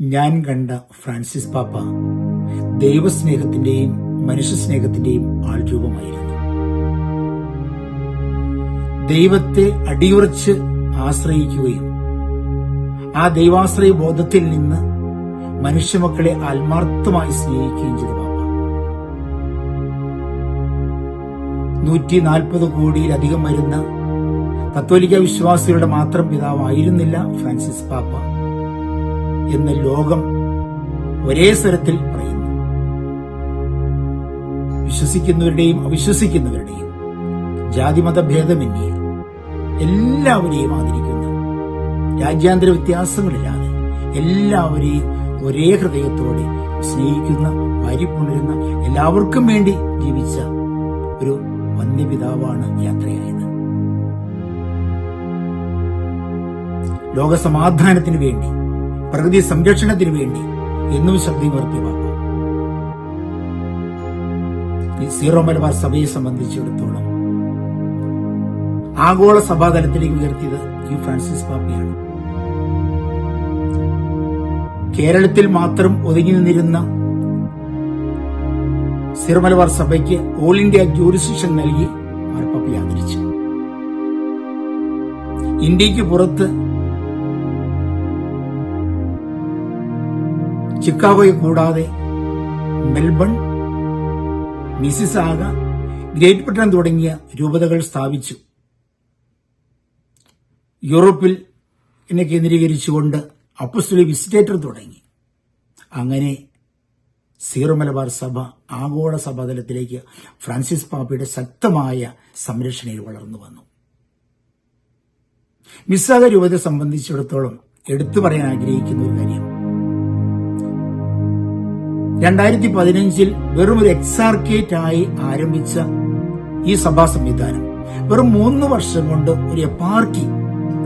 ഞാൻ കണ്ട ഫ്രാൻസിസ് പാപ്പ ദൈവസ്നേഹത്തിന്റെയും മനുഷ്യസ്നേഹത്തിന്റെയും ആൾരൂപമായിരുന്നു. ദൈവത്തെ അടിയുറച്ച് ആശ്രയിക്കുകയും ആ ദൈവാശ്രയ ബോധത്തിൽ നിന്ന് മനുഷ്യമക്കളെ ആത്മാർത്ഥമായി സ്നേഹിക്കുകയും ചെയ്ത പാപ്പ. നൂറ്റി നാൽപ്പത് കോടിയിലധികം വരുന്ന കത്തോലിക്ക വിശ്വാസികളുടെ മാത്രം പിതാവായിരുന്നില്ല ഫ്രാൻസിസ് പാപ്പ. എന്ന് ലോകം ഒരേ സ്വരത്തിൽ പറയുന്നു. വിശ്വസിക്കുന്നവരുടെയും അവിശ്വസിക്കുന്നവരുടെയും ജാതിമത ഭേദമന്യേ എല്ലാവരെയും ആദരിക്കുന്ന രാജ്യാന്തര വ്യത്യാസങ്ങളില്ലാതെ എല്ലാവരെയും ഒരേ ഹൃദയത്തോടെ സ്നേഹിക്കുന്ന വാരിപ്പുണരുന്ന എല്ലാവർക്കും വേണ്ടി ജീവിച്ച ഒരു വന്യപിതാവാണ് യാത്രയായത്. ലോകസമാധാനത്തിന് വേണ്ടി പ്രകൃതി സംരക്ഷണത്തിന് വേണ്ടി എന്നും ശ്രദ്ധ ഈ സീറോ മലബാർ സഭയെ സംബന്ധിച്ചിടത്തോളം ആഗോള സഭാതലത്തിലേക്ക് ഉയർത്തിയത് ഈ ഫ്രാൻസിസ് പാപ്പയാണ്. കേരളത്തിൽ മാത്രം ഒതുങ്ങി നിന്നിരുന്ന സീറോ മലബാർ സഭയ്ക്ക് ഓൾ ഇന്ത്യ ജൂറിസ്ഡിക്ഷൻ നൽകി മാർപ്പാപ്പയെ ആദരിച്ചു. ഇന്ത്യയ്ക്ക് പുറത്ത് ചിക്കാഗോയെ കൂടാതെ മെൽബൺ മിസിസാഗ ഗ്രേറ്റ് ബ്രിട്ടൻ തുടങ്ങിയ രൂപതകൾ സ്ഥാപിച്ചു. യൂറോപ്പിൽ എന്നെ കേന്ദ്രീകരിച്ചുകൊണ്ട് അപ്പസ്തുലി വിസിറ്റേറ്റർ തുടങ്ങി. അങ്ങനെ സീറോ മലബാർ സഭ ആഗോള സഭാതലത്തിലേക്ക് ഫ്രാൻസിസ് പാപ്പയുടെ ശക്തമായ സംരക്ഷണയിൽ വളർന്നു വന്നു. മിസ്സാഗ രൂപത്തെ സംബന്ധിച്ചിടത്തോളം എടുത്തു പറയാൻ ആഗ്രഹിക്കുന്ന ഒരു കാര്യം. രണ്ടായിരത്തി പതിനഞ്ചിൽ വെറും ഒരു എക്സാർക്കേറ്റ് ആയി ആരംഭിച്ച ഈ സഭാ സംവിധാനം. വെറും മൂന്ന് വർഷം കൊണ്ട് ഒരു എപ്പാർക്കി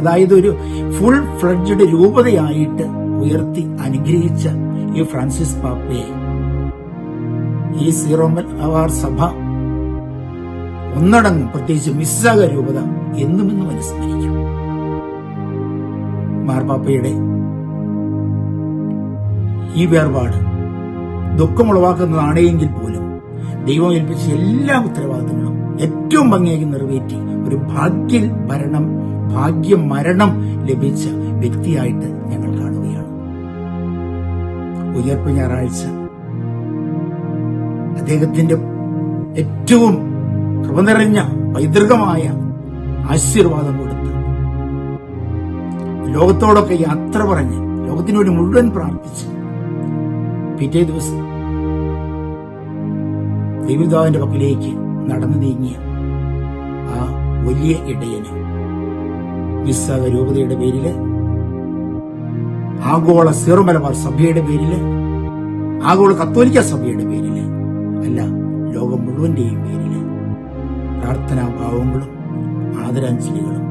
അതായത് ഒരു ഫുൾ ഫ്ലഡ്ജഡ് രൂപതയായിട്ട് ഉയർത്തി അനുഗ്രഹിച്ച ഈ ഫ്രാൻസിസ് പാപ്പയെ. ഈ സീറോമൽ അവാർ സഭ ഒന്നടങ്കം പ്രത്യേകിച്ച് മിസ്സാക രൂപത എന്നും മനസ്സിലായിരിക്കും. അനുസ്മരിക്കും മാർപ്പാപ്പയുടെ ഈ വേർപാട് ദുഃഖമുളവാക്കുന്നതാണ് എങ്കിൽ പോലും ദൈവം ഏൽപ്പിച്ച എല്ലാ ഉത്തരവാദിത്തങ്ങളും ഏറ്റവും ഭംഗിയായി നിറവേറ്റി ഒരു ഭാഗ്യ ഭരണം ഭാഗ്യ മരണം ലഭിച്ച വ്യക്തിയായിട്ട് ഞങ്ങൾ കാണുകയാണ്. ഉയർപ്പ് ഞായറാഴ്ച അദ്ദേഹത്തിന്റെ ഏറ്റവും കൃപ നിറഞ്ഞ പൈതൃകമായ ആശീർവാദം കൊടുത്ത് ലോകത്തോടൊക്കെ യാത്ര പറഞ്ഞ് ലോകത്തിനുവേണ്ടി മുഴുവൻ പ്രാർത്ഥിച്ച് പിറ്റേ ദിവസം ദൈവതാവിന്റെ പക്കലേക്ക് നടന്നു നീങ്ങിയ ആ വലിയ ഇടയന് വിസ്സാക രൂപതയുടെ പേരിൽ ആഗോള സീറോമലബാർ സഭയുടെ പേരിൽ ആഗോള കത്തോലിക്ക സഭയുടെ പേരിൽ അല്ല ലോകം മുഴുവന്റെയും പേരിൽ പ്രാർത്ഥനാഭാവങ്ങളും ആദരാഞ്ജലികളും